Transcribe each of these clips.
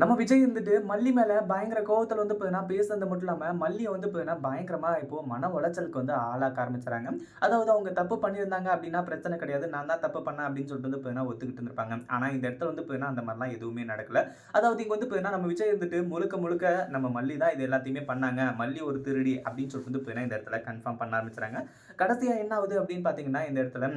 நம்ம விஜய் வந்துட்டு மல்லி மேல பயங்கர கோவத்தில் வந்து பார்த்தீங்கன்னா பேசுறது மட்டும் இல்லாம மல்லியை வந்து பார்த்தீங்கன்னா பயங்கரமா இப்போ மன உளைச்சலுக்கு வந்து ஆளாக்க ஆரம்பிச்சுறாங்க. அதாவது அவங்க தப்பு பண்ணியிருந்தாங்க அப்படின்னா பிரச்சனை கிடையாது. நான் தான் தப்பு பண்ணேன் அப்படின்னு சொல்லிட்டு வந்து பார்த்தீங்கன்னா ஒத்துக்கிட்டு இருந்திருப்பாங்க. ஆனா இந்த இடத்துல வந்து பார்த்தீங்கன்னா அந்த மாதிரிலாம் எதுவுமே நடக்கல. அதாவது இங்க வந்து பார்த்தீங்கன்னா நம்ம விஜய் வந்துட்டு முழுக்க முழுக்க நம்ம மல்லி தான் இது எல்லாத்தையுமே பண்ணாங்க. மல்லி ஒரு திருடி அப்படின்னு சொல்லிட்டு வந்து பார்த்தீங்கன்னா இந்த இடத்துல கன்ஃபார்ம் பண்ண ஆரம்பிச்சுறாங்க. கடைசியா என்ன ஆகுது அப்படின்னு பார்த்தீங்கன்னா இந்த இடத்துல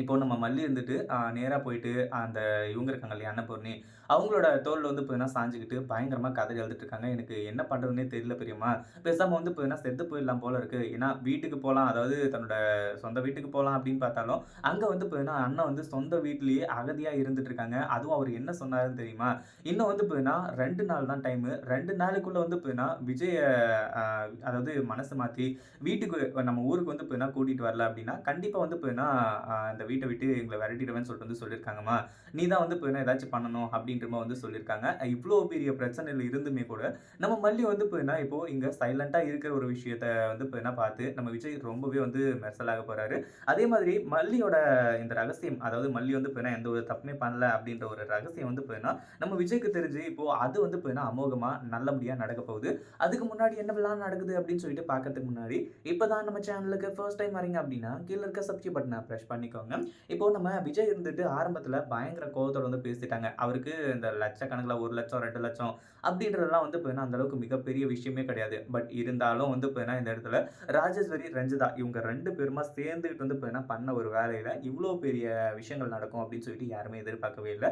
இப்போ நம்ம மல்லி இருந்துட்டு நேராக போயிட்டு அந்த இவங்க இருக்காங்க இல்லையா அன்னபூர்ணி அவங்களோட தோலில் வந்து பார்த்தீங்கன்னா சாஞ்சுக்கிட்டு பயங்கரமாக கதறி எழுதிட்டு இருக்காங்க. எனக்கு என்ன பண்ணுறதுனே தெரியல பெரியம்மா. பேசாமல் வந்து பார்த்தீங்கன்னா செத்து போயிடலாம் போல இருக்கு. ஏன்னா வீட்டுக்கு போகலாம் அதாவது தன்னோட சொந்த வீட்டுக்கு போகலாம் அப்படின்னு பார்த்தாலும் அங்கே வந்து பார்த்தீங்கன்னா அண்ணன் வந்து சொந்த வீட்லேயே அகதியாக இருந்துட்டு இருக்காங்க. அதுவும் அவர் என்ன சொன்னாருன்னு தெரியுமா? இன்னும் வந்து பார்த்தீங்கன்னா ரெண்டு நாள் தான் டைமு ரெண்டு நாளுக்குள்ளே வந்து பார்த்தீங்கன்னா விஜய அதாவது மனசு மாற்றி வீட்டுக்கு நம்ம ஊருக்கு வந்து பார்த்தீங்கன்னா கூட்டிகிட்டு வரல அப்படின்னா கண்டிப்பாக வந்து பார்த்தீங்கன்னா அந்த வீட்டை விட்டு எங்களை விரட்டிடுவேன்னு சொல்லிட்டு வந்து சொல்லியிருக்காங்கம்மா. நீ தான் வந்து பார்த்தீங்கன்னா ஏதாச்சும் பண்ணணும் அப்படின்ற வந்து சொல்லியிருக்காங்க. இவ்வளோ பெரிய பிரச்சனையில் இருந்துமே கூட நம்ம மல்லி வந்து பார்த்தீங்கன்னா இப்போ இங்கே சைலண்ட்டாக இருக்கிற ஒரு விஷயத்த வந்து இப்போ என்ன பார்த்து நம்ம விஜய் ரொம்பவே வந்து மெர்சலாக போகிறாரு அதே மாதிரி மல்லியோட இந்த ரகசியம் அதாவது மல்லி வந்து இப்போ எந்த ஒரு தப்புமே பண்ணல அப்படின்ற ஒரு ரகசியம் வந்து பார்த்தீங்கன்னா நம்ம விஜய்க்கு தெரிஞ்சு இப்போ அது வந்து பார்த்தீங்கன்னா அமோகமாக நல்லபடியாக நடக்க போகுது. அதுக்கு முன்னாடி என்னவெல்லாம் நடக்குது அப்படின்னு சொல்லிட்டு பார்க்கறதுக்கு முன்னாடி இப்போ தான் நம்ம சேனலுக்கு ஃபர்ஸ்ட் டைம் வரீங்க அப்படின்னா கீழே இருக்க சப்ஸ்கிரைப் பட்டனை ப்ரெஷ் பண்ணிக்கோங்க. இப்போ நம்ம விஜய் இருந்துட்டு ஆரம்பத்தில் பயங்கர கோவத்தோட வந்து பேசிட்டாங்க. அவருக்கு இந்த லட்சக்கணக்கில் ஒரு லட்சம் ரெண்டு லட்சம் அப்படின்றதெல்லாம் வந்து பார்த்தீங்கன்னா அந்தளவுக்கு மிகப்பெரிய விஷயமே கிடையாது. பட் இருந்தாலும் வந்து பார்த்தீங்கன்னா இந்த இடத்துல ராஜேஸ்வரி ரஞ்சிதா இவங்க ரெண்டு பேருமா சேர்ந்துக்கிட்டு வந்து பார்த்தீங்கன்னா பண்ண ஒரு வேலையில் இவ்வளோ பெரிய விஷயங்கள் நடக்கும் அப்படின்னு சொல்லிட்டு யாருமே எதிர்பார்க்கவே இல்லை.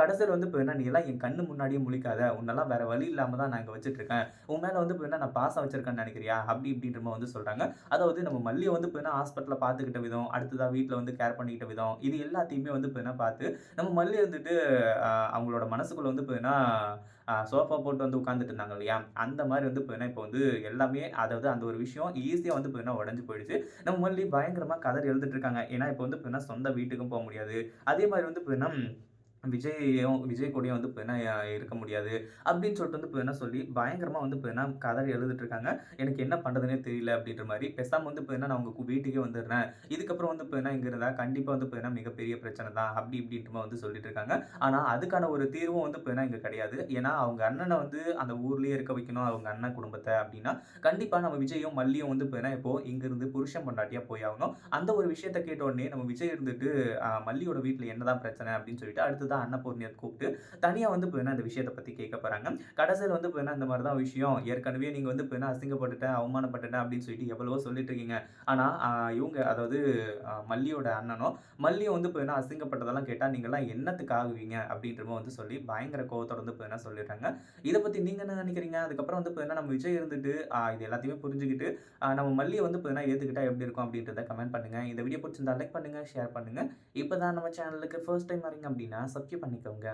கடைசியில் வந்து பார்த்தீங்கன்னா நீ எல்லாம் என் கண்ணு முன்னாடியே முழிக்காத. உன்னெல்லாம் வேற வழி இல்லாமல் தான் நான் இங்கே வச்சுட்டு இருக்கேன் உன் மேலே வந்து பார்த்தீங்கன்னா நான் பாசம் வச்சிருக்கேன்னு நினைக்கிறியா? அப்படி இப்படின்ற மாதிரி வந்து சொல்கிறாங்க அதாவது நம்ம மல்லியை வந்து பார்த்தீங்கன்னா ஹாஸ்பிட்டலில் பார்த்துக்கிட்ட விதம் அடுத்ததாக வீட்டில் வந்து கேர் பண்ணிக்கிட்ட விதம். இது எல்லாத்தையுமே வந்து பார்த்தீங்கன்னா பார்த்து நம்ம மல்லி இருந்துட்டு அவங்களோட மனசுக்குள்ளே வந்து பார்த்தீங்கன்னா சோஃபா போட்டு வந்து உட்காந்துட்டு இருந்தாங்க இல்லையா? அந்த மாதிரி வந்து பார்த்தீங்கன்னா இப்போ வந்து எல்லாமே அதாவது அந்த ஒரு விஷயம் ஈஸியாக வந்து பார்த்தீங்கன்னா உடஞ்சி போயிடுச்சு. நம்ம மல்லி பயங்கரமாக கதறி எழுதிட்டு இருக்காங்க. ஏன்னா இப்போ வந்து பார்த்தீங்கன்னா சொந்த வீட்டுக்கும் போக முடியாது. அதே மாதிரி வந்து பார்த்தீங்கன்னா விஜயும் விஜய் கூடயும் வந்து பார்த்தீங்கன்னா இருக்க முடியாது அப்படின்னு சொல்லிட்டு வந்து என்ன சொல்லி பயங்கரமாக வந்து பார்த்தீங்கன்னா கதறி எழுதிட்டு இருக்காங்க எனக்கு என்ன பண்ணுறதுனே தெரியல அப்படின்ற மாதிரி பெசாமல் வந்து பார்த்தீங்கன்னா நான் உங்கள் வீட்டுக்கே வந்துடுறேன். இதுக்கப்புறம் வந்து பார்த்தீங்கன்னா இங்கே இருந்தால் கண்டிப்பாக வந்து பார்த்தீங்கன்னா மிகப்பெரிய பிரச்சனை தான் அப்படி இப்படின்ற வந்து சொல்லிட்டு இருக்காங்க ஆனால் அதுக்கான ஒரு தீர்வும் வந்து பார்த்தீங்கன்னா இங்கே கிடையாது. ஏன்னா அவங்க அண்ணனை வந்து அந்த ஊர்லேயே இருக்க வைக்கணும் அவங்க அண்ணன் குடும்பத்தை அப்படின்னா கண்டிப்பாக நம்ம விஜயும் மல்லியும் வந்து பார்த்தீங்கன்னா இப்போ இங்கேருந்து புருஷன் பொண்டாட்டியாக போய் ஆகணும். அந்த ஒரு விஷயத்தை கேட்ட உடனே நம்ம விஜய் இருந்துட்டு மல்லியோட வீட்டில் என்னதான் பிரச்சனை? அப்படின்னு சொல்லிட்டு அடுத்ததான் அன்னபூர்ணியை கூப்பிட்டு தனியாக வந்து பார்த்தீங்கன்னா இந்த விஷயத்தை பற்றி கேட்க போகிறாங்க கடைசியில் வந்து பார்த்தீங்கன்னா இந்த மாதிரி தான் விஷயம். ஏற்கனவே நீங்கள் வந்து பார்த்தீங்கன்னா அசிங்கப்பட்டுட்டேன் அவமானப்பட்டுட்டேன் அப்படின்னு சொல்லிட்டு எவ்வளவோ சொல்லிட்டு இருக்கீங்க. ஆனால் இவங்க அதாவது மல்லியோட அண்ணனும் மல்லியும் வந்து பார்த்தீங்கன்னா அசிங்கப்பட்டதெல்லாம் கேட்டால் நீங்கள்லாம் என்னத்துக்கு ஆகுவீங்க அப்படின்றமோ வந்து சொல்லி பயங்கர கோவத்தோட வந்து போயினா சொல்லிடுறாங்க. இதை பற்றி நீங்கள் என்ன நினைக்கிறீங்க? அதுக்கப்புறம் வந்து பார்த்தீங்கன்னா நம்ம விஜய் இருந்துட்டு இது எல்லாத்தையுமே புரிஞ்சுக்கிட்டு நம்ம மல்லியை வந்து பார்த்தீங்கன்னா ஏற்றுக்கிட்டா எப்படி இருக்கும் அப்படின்றத கமெண்ட் பண்ணுங்கள் இந்த வீடியோ பிடிச்சிருந்தா லைக் பண்ணுங்கள் ஷேர் பண்ணுங்கள் இப்போ தான் நம்ம சேனலுக்கு ஃபர்ஸ்ட் டைம் வரீங்க அப்படின்னா சப்ஸ்கிரைப் பண்ணிக்கோங்க.